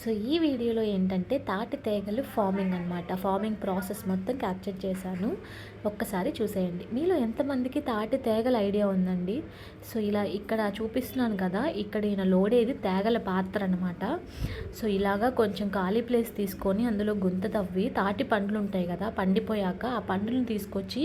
So ఈ వీడియోలో ఏంటంటే తాటి తేగలు ఫార్మింగ్ అనమాట ఫార్మింగ్ ప్రాసెస్ మొత్తం క్యాప్చర్ చేశాను. ఒక్కసారి చూసేయండి. మీలో ఎంతమందికి తాటి తేగల ఐడియా ఉందండి? సో ఇలా ఇక్కడ చూపిస్తున్నాను కదా ఇక్కడ ఈయన లోడేది తేగల పాత్ర అనమాట సో ఇలాగా కొంచెం ఖాళీ ప్లేస్ తీసుకొని అందులో గుంత తవ్వి తాటి పండ్లు ఉంటాయి కదా పండిపోయాక ఆ పండ్లను తీసుకొచ్చి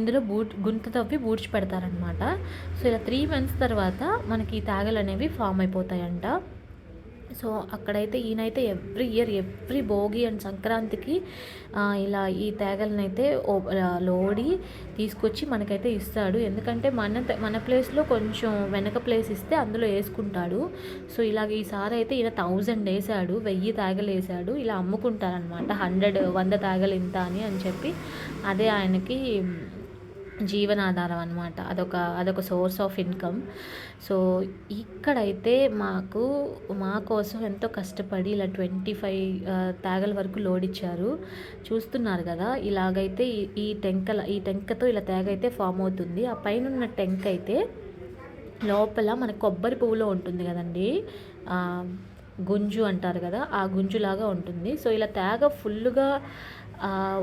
ఇందులో బూ గుంత తవ్వి బూడ్చి పెడతారనమాట సో ఇలా త్రీ మంత్స్ తర్వాత మనకి ఈ తేగలు అనేవి ఫామ్ అయిపోతాయంట. సో అక్కడైతే ఈయనైతే every year every Bhogi and సంక్రాంతికి ఇలా ఈ తేగలనైతే ఓ- లోడి తీసుకొచ్చి మనకైతే ఇస్తాడు. ఎందుకంటే మన మన ప్లేస్లో కొంచెం వెనక ప్లేస్ ఇస్తే అందులో వేసుకుంటాడు. సో ఇలాగ ఈసారి అయితే ఈయన థౌజండ్ వేసాడు వెయ్యి తేగలు వేసాడు. ఇలా అమ్ముకుంటారనమాట హండ్రెడ్ వంద తేగలు ఇంత అని అని చెప్పి అదే ఆయనకి జీవనాధారం అనమాట అదొక అదొక సోర్స్ ఆఫ్ ఇన్కమ్ సో ఇక్కడైతే మాకు మా కోసం ఎంతో కష్టపడి ఇలా ట్వంటీ ఫైవ్ తేగల వరకు లోడ్ ఇచ్చారు. చూస్తున్నారు కదా ఇలాగైతే ఈ- ఈ టెంకల ఈ టెంకతో ఇలా తేగ అయితే ఫామ్ అవుతుంది. ఆ పైన ఉన్న టెంక్ అయితే లోపల మన కొబ్బరి పువ్వులో ఉంటుంది కదండి గుంజు అంటారు కదా ఆ గుంజులాగా ఉంటుంది. సో ఇలా తేగ ఫుల్గా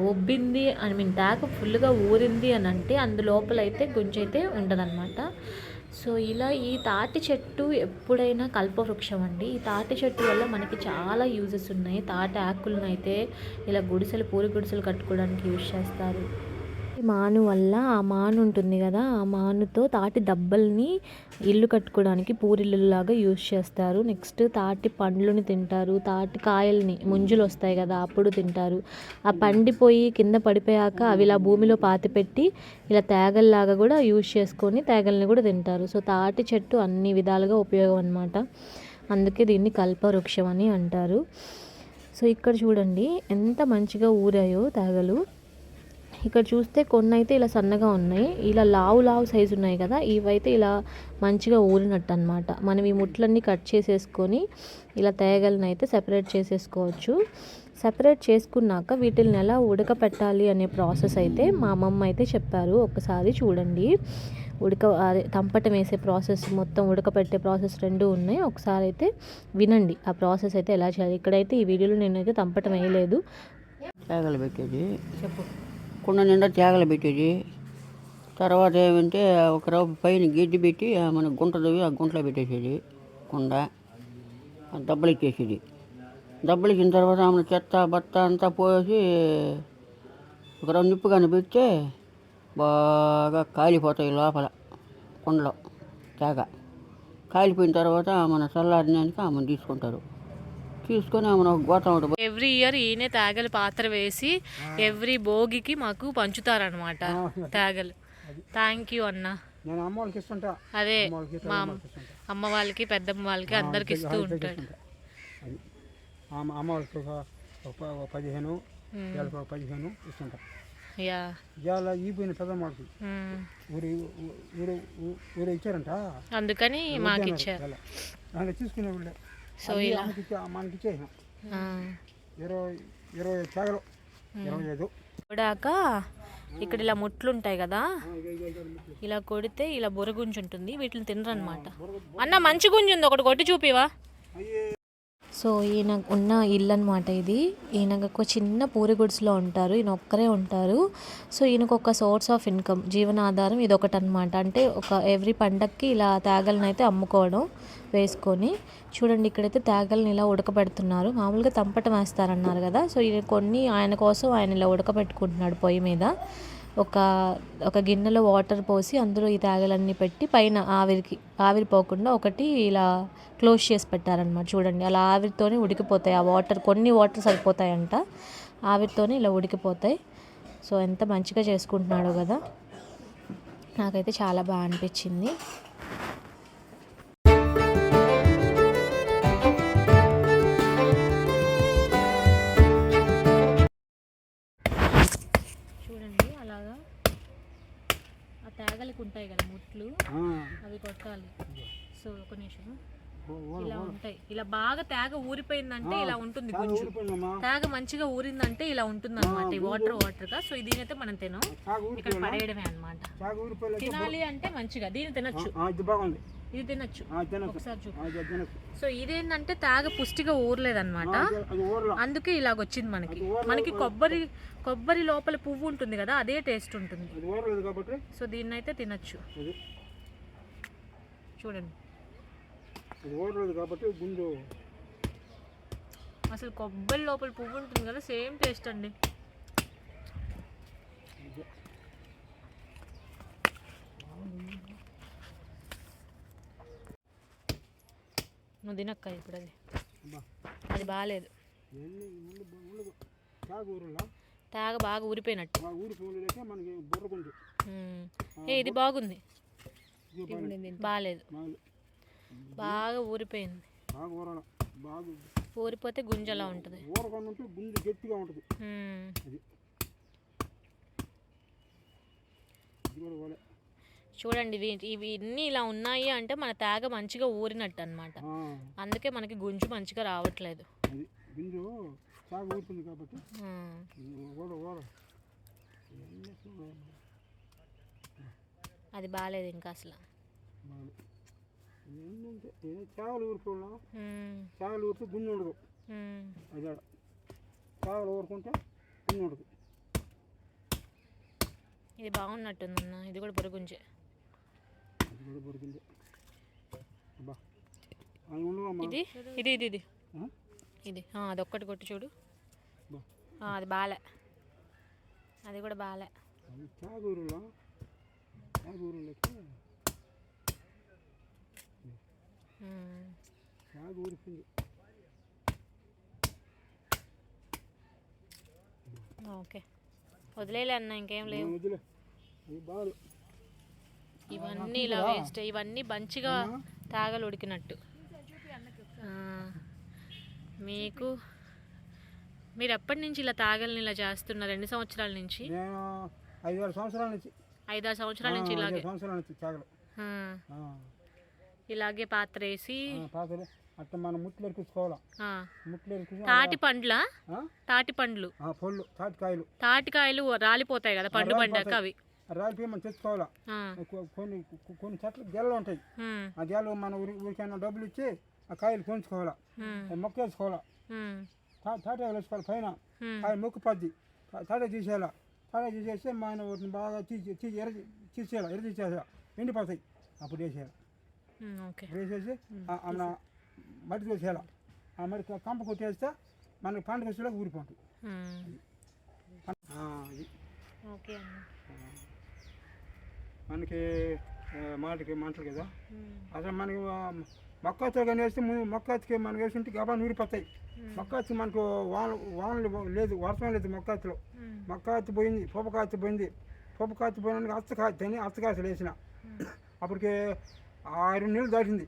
ఒబ్బింది ఐ మీన్ డాక్ ఫుల్గా ఊరింది అని అంటే అందులోపలైతే గుంజైతే ఉండదన్నమాట. సో ఇలా ఈ తాటి చెట్టు ఎప్పుడైనా కల్పవృక్షం అండి. ఈ తాటి చెట్టు వల్ల మనకి చాలా యూజెస్ ఉన్నాయి. తాటి ఆకులను అయితే ఇలా గుడిసెలు పూరి గుడిసెలు కట్టుకోవడానికి యూజ్ చేస్తారు. మాను వల్ల ఆ మాను ఉంటుంది కదా ఆ మానుతో తాటి దబ్బల్ని ఇల్లు కట్టుకోవడానికి పూరిల్లులాగా యూజ్ చేస్తారు. నెక్స్ట్ తాటి పండ్లని తింటారు. తాటి కాయల్ని ముంజులు వస్తాయి కదా అప్పుడు తింటారు. ఆ పండిపోయి కింద పడిపోయాక అవి ఇలా భూమిలో పాతిపెట్టి ఇలా తేగల్లాగా కూడా యూజ్ చేసుకొని తేగల్ని కూడా తింటారు. సో తాటి చెట్టు అన్ని విధాలుగా ఉపయోగం అనమాట అందుకే దీన్ని కల్పవృక్షం అని అంటారు. సో ఇక్కడ చూడండి ఎంత మంచిగా ఊరాయో తేగలు. ఇక్కడ చూస్తే కొన్ని అయితే ఇలా సన్నగా ఉన్నాయి. ఇలా లావు లావు సైజు ఉన్నాయి కదా ఇవైతే ఇలా మంచిగా ఊరినట్టు అనమాట మనం ఈ ముట్లన్నీ కట్ చేసేసుకొని ఇలా తేగలను అయితే సెపరేట్ చేసేసుకోవచ్చు. సెపరేట్ చేసుకున్నాక వీటిని ఎలా ఉడకపెట్టాలి అనే ప్రాసెస్ అయితే మా అమ్మమ్మ అయితే చెప్పారు. ఒకసారి చూడండి. ఉడక అదే తంపటం వేసే ప్రాసెస్ మొత్తం ఉడకపెట్టే ప్రాసెస్ రెండు ఉన్నాయి. ఒకసారి అయితే వినండి ఆ ప్రాసెస్ అయితే ఎలా చేయాలి. ఇక్కడైతే ఈ వీడియోలో నేనైతే తంపటం వేయలేదు. చెప్పు. కుండ నిండా తేగలు పెట్టేది. తర్వాత ఏమంటే ఒక రవ్వ పైన గిడ్డి పెట్టి ఆ మన గుంట తవ్వి ఆ గుంటలో పెట్టేసేది కుండ. ఆ దెబ్బలు ఇచ్చేసేది దెబ్బలు ఇచ్చిన తర్వాత ఆమె చెత్త బత్త అంతా పోసి ఒక రవ్వ నిప్పు కానీ పెడితే బాగా కాలిపోతాయి లోపల కుండలో తేగ. కాలిపోయిన తర్వాత మన చల్లారినానికి ఆమెను తీసుకుంటారు. తీసుకొని ఆమెను ఒక గోతం ఒకటి ఎవ్రీ ఇయర్ ఈయనే తేగలు పాత్ర వేసి ఎవ్రీ భోగికి మాకు పంచుతారనమాట తేగలు. థ్యాంక్ యూ అన్న. నేను అమ్మ వాళ్ళకి ఇస్తుంటా. అదే మా అమ్మ వాళ్ళకి ఇస్తుంటా. అమ్మ వాళ్ళకి పెద్దమ్మ వాళ్ళకి అందరికి ఇస్తూ ఉంటాడు. అమ్మ వాళ్ళకి పదిహేను పదిహేను ఇస్తుంటా. యా. ఇవాళ ఈ పోయిన పెద్దమ్మ వాళ్ళకి. మ్మ్. ఊరి ఊ- ఊరు ఊ- ఊరు ఇచ్చారంట. అందుకని మాకు ఇచ్చారు. తీసుకునే వాళ్ళే. సో ఇలా. మనకి. ఇరవై ఇరవై తేగలు ఇరవై ఐదు. కొడాక ఇక్కడ ఇలా ముట్లు ఉంటాయి కదా. ఇలా కొడితే ఇలా బుర్ర గుంజు ఉంటుంది వీటిని తినరనమాట అన్న మంచి గుంజు ఉంది ఒకటి కొట్టి చూపివా సో ఈయన ఉన్న ఇల్లు అనమాట ఇది. ఈయన ఒక చిన్న పూరి గుడ్స్లో ఉంటారు. ఈయన ఒక్కరే ఉంటారు. సో ఈయనకు ఒక సోర్స్ ఆఫ్ ఇన్కమ్ జీవనాధారం ఇది ఒకటి అనమాట అంటే ఒక ఎవ్రీ పండక్కి ఇలా తేగలను అయితే అమ్ముకోవడం వేసుకొని. చూడండి ఇక్కడైతే తేగలను ఇలా ఉడకబెడుతున్నారు. మామూలుగా తంపట వేస్తారన్నారు కదా. సో ఈయన కొన్ని ఆయన కోసం ఆయన ఇలా ఉడకబెట్టుకుంటున్నాడు పొయ్యి మీద. ఒక ఒక గిన్నెలో వాటర్ పోసి అందులో ఈ తేగలన్నీ పెట్టి పైన ఆవిరికి ఆవిరి పోకుండా ఒకటి ఇలా క్లోజ్ చేసి పెట్టారనమాట చూడండి అలా ఆవిరితోనే ఉడికిపోతాయి. ఆ వాటర్ కొన్ని వాటర్ సరిపోతాయంట. ఆవిరితోనే ఇలా ఉడికిపోతాయి. సో ఎంత మంచిగా చేసుకుంటున్నాడో కదా. నాకైతే చాలా బాగా అనిపించింది. తేగలకి ఉంటాయి కదా ముట్లు అవి కొట్టాలి. సో ఒక నిమిషం. ఇలా ఉంటాయి. ఇలా బాగా తేగ ఊరిపోయిందంటే ఇలా ఉంటుంది గుంజు తేగ మంచిగా ఊరిందంటే ఇలా ఉంటుంది అనమాట వాటర్ వాటర్గా సో దీనైతే మనం తినం ఇక్కడ పడేయడమే అనమాట తినాలి అంటే మంచిగా. దీన్ని తినొచ్చు. ఇది తినచ్చు. ఒకసారి సో ఇదేంటంటే తాగ పుష్టిగా ఊరలేదన్నమాట. అందుకే ఇలాగ వచ్చింది మనకి మనకి కొబ్బరి కొబ్బరి లోపల పువ్వు ఉంటుంది కదా అదే టేస్ట్ ఉంటుంది. సో దీన్ని అయితే తినచ్చు చూడండి. కాబట్టి గుండు అసలు కొబ్బరి లోపల పువ్వు ఉంటుంది కదా సేమ్ టేస్ట్ అండి. నువ్వు తినక్క ఇప్పుడు అది. అది బాగాలేదు తాగ ఊరులా? తాగ బాగా ఊరిపోయినట్టు. ఏ ఇది బాగుంది. బాగాలేదు బాగా ఊరిపోయింది. ఊరిపోతే గుంజలా ఉంటుంది. ఊరకుండా ఉంటే గుండు గట్టిగా చూడండి ఇవి ఇన్ని ఇలా ఉన్నాయి అంటే మన తేగ మంచిగా ఊరినట్టు అనమాట అందుకే మనకి గుంజు మంచిగా రావట్లేదు. అది ఊరుతుంది కాబట్టి. బాగాలేదు ఇంకా అసలు. ఏంటంటే చేపలు. చేపలు ఊరితే ఉండదు. అది చేపలు ఊరుకుంటే ఉండదు. ఇది బాగున్నట్టుందన్న. ఇది కూడా కూడా దొరికింది అది ఇది? ఇది ఇది ఇది? ఇది. ఆ, అదొక్కటి కొట్టి చూడు. అది బాలే. అది కూడా బాలే. అది తాగూరులో తాగూరులోకి ఓకే. వదిలేలే అన్న ఇంకేం లేవు. వదిలే. అది బాగా ఇవన్నీ ఇలా వేస్ట్ ఇవన్నీ మంచిగా తాగలు ఉడికినట్టు. మీకు మీరు ఎప్పటి నుంచి ఇలా తాగలని ఇలా చేస్తున్నారు? రెండు సంవత్సరాల నుంచి? నేను ఐదు ఆరు సంవత్సరాల నుంచి. ఐదారు సంవత్సరాల నుంచి ఇలాగే ఐదారు సంవత్సరాల నుంచి తాగలు. ఇలాగే పాత్ర వేసి? అట్లా మనం ముట్లు ఎరికించుకోవాలా? ముట్లు తాటి పండ్ల? తాటి పండ్లు? పళ్ళు తాటికాయలు తాటికాయలు రాలిపోతాయి కదా పండు పండాక అవి. రాలిపోయి మనం తెచ్చుకోవాలా? కొన్ని కొన్ని చెట్లు గెలలు ఉంటాయి. ఆ. గెలలు మన ఊరి ఊరికైనా డబ్బులు ఇచ్చి ఆ కాయలు కొనుక్కోవాలా ఆ. మొక్క వేసుకోవాలా? ఉమ్, తా- తాటాకులు వేసుకోవాలి పైన. కాయ మొక్కు పద్ది తాట తీసేయాలా? తాట తీసేస్తే మన వాటిని బాగా తీసి తీసి ఎర్ర తీసేయాలి ఎర్ర తీసేయాలి ఎండిపోతాయి. అప్పుడు వేసేయాలి? వేసేసి మన మట్టి వేసేయాలి ఆ మట్టి కంప కొట్టేస్తే మనకి పండుగ వచ్చేలాగా ఊరిపోతుంది. ఓకే అన్న మనకి మాటకి మంటలు కదా? అసలు మనకి మొక్కతో కానీ వేస్తే మొక్కకి మనకి వేస్తుంటే గబా నూరిపోతాయి మొక్కచ్చి మనకు వాన వానలు లేదు వర్షం లేదు మొక్కత్తులో ఉమ్, మొక్కత్తి పోయింది పొప్పకాత్తి పోయింది. పొప్పకాత్తి పోయినాక అచ్చకాత్తి అని అచ్చకాయలు వేసిన. అప్పటికి ఆరు నెలలు దాటింది.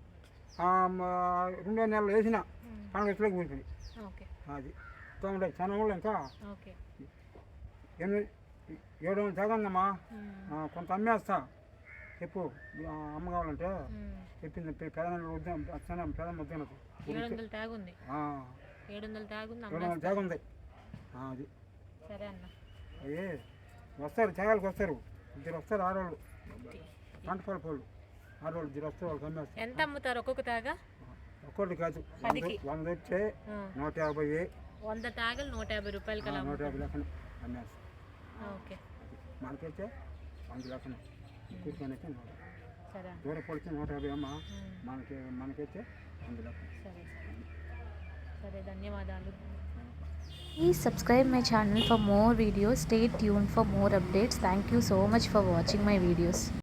రెండో నెలలు వేసిన పండుగలోకి ఊరిపోయింది అది. తొమ్మిది చాలా ఊళ్ళో ఇంకా ఎనిమిది ఏడు వందలు ఆ, కొంత అమ్మేస్తా. చెప్పు. అమ్మ కావాలంటే. చెప్పింది. వద్దాం అచ్చనా పెద వద్దాను ఏడు వందలు వందల వందల అది. సరే అన్న. అయ్యే వస్తారు చేయాలకు వస్తారు. ఇద్దరు వస్తారు ఆడవాళ్ళు పంట పొల పోళ్ళు ఆడవాళ్ళు ఇద్దరు వస్తారు వాళ్ళకి అమ్మేస్తారు ఎంత అమ్ముతారు ఒక్కొక్క తాగ? ఒక్కటి కాదు. వంద వచ్చే నూట యాభై. వంద తాగలు నూట యాభై అలా నూట యాభై లెక్కన అమ్మేస్తారు మనకైతే వంద లెక్కన కూర్చొనైతే నూట సరే. దూర పొడితే నూట యాభై అమ్మ మనకి మనకైతే వంద లెక్కన సరే సరే సరే ధన్యవాదాలు Please subscribe my channel for more videos. Stay tuned for more updates. Thank you so much for watching my videos.